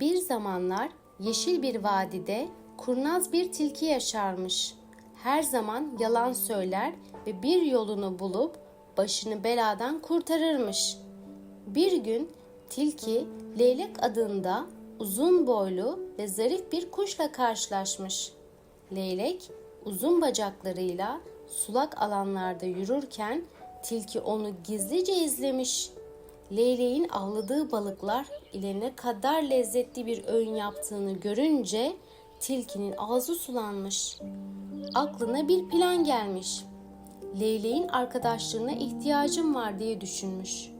Bir zamanlar yeşil bir vadide kurnaz bir tilki yaşarmış. Her zaman yalan söyler ve bir yolunu bulup başını beladan kurtarırmış. Bir gün tilki Leylek adında uzun boylu ve zarif bir kuşla karşılaşmış. Leylek uzun bacaklarıyla sulak alanlarda yürürken tilki onu gizlice izlemiş. Leyleğin avladığı balıklar ile ne kadar lezzetli bir öğün yaptığını görünce tilkinin ağzı sulanmış. Aklına bir plan gelmiş. Leyleğin arkadaşlarına ihtiyacım var diye düşünmüş.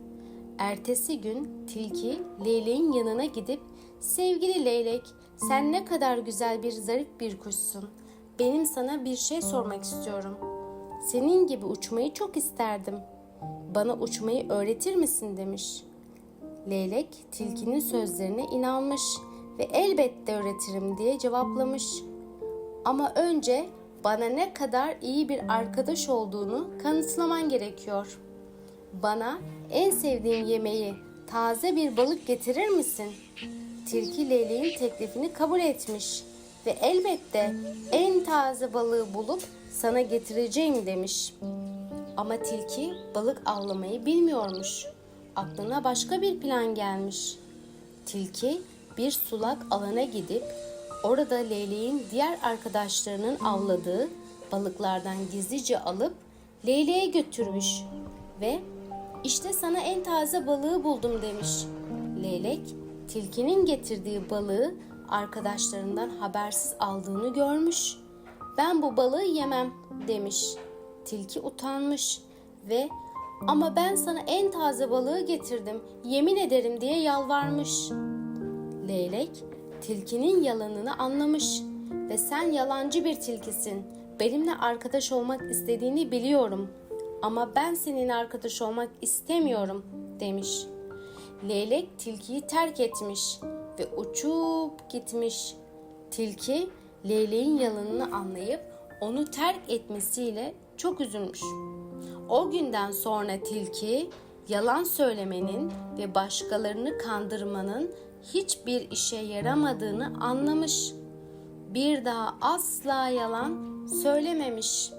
Ertesi gün tilki leyleğin yanına gidip "Sevgili leylek, sen ne kadar güzel bir zarif bir kuşsun. Benim sana bir şey sormak istiyorum. Senin gibi uçmayı çok isterdim. Bana uçmayı öğretir misin?" demiş. Leylek tilkinin sözlerine inanmış ve elbette öğretirim diye cevaplamış. Ama önce bana ne kadar iyi bir arkadaş olduğunu kanıtlaman gerekiyor. Bana en sevdiğim yemeği taze bir balık getirir misin? Tilki leyleğin teklifini kabul etmiş ve elbette en taze balığı bulup sana getireceğim demiş. Ama tilki balık avlamayı bilmiyormuş. Aklına başka bir plan gelmiş. Tilki bir sulak alana gidip orada leyleğin diğer arkadaşlarının avladığı balıklardan gizlice alıp leyleğe götürmüş ve işte sana en taze balığı buldum demiş. Leylek tilkinin getirdiği balığı arkadaşlarından habersiz aldığını görmüş. Ben bu balığı yemem demiş. Tilki utanmış ve ama ben sana en taze balığı getirdim. Yemin ederim diye yalvarmış. Leylek tilkinin yalanını anlamış ve sen yalancı bir tilkisin. Benimle arkadaş olmak istediğini biliyorum ama ben senin arkadaş olmak istemiyorum demiş. Leylek tilkiyi terk etmiş ve uçup gitmiş. Tilki leyleğin yalanını anlayıp onu terk etmesiyle çok üzülmüş. O günden sonra tilki yalan söylemenin ve başkalarını kandırmanın hiçbir işe yaramadığını anlamış. Bir daha asla yalan söylememiş.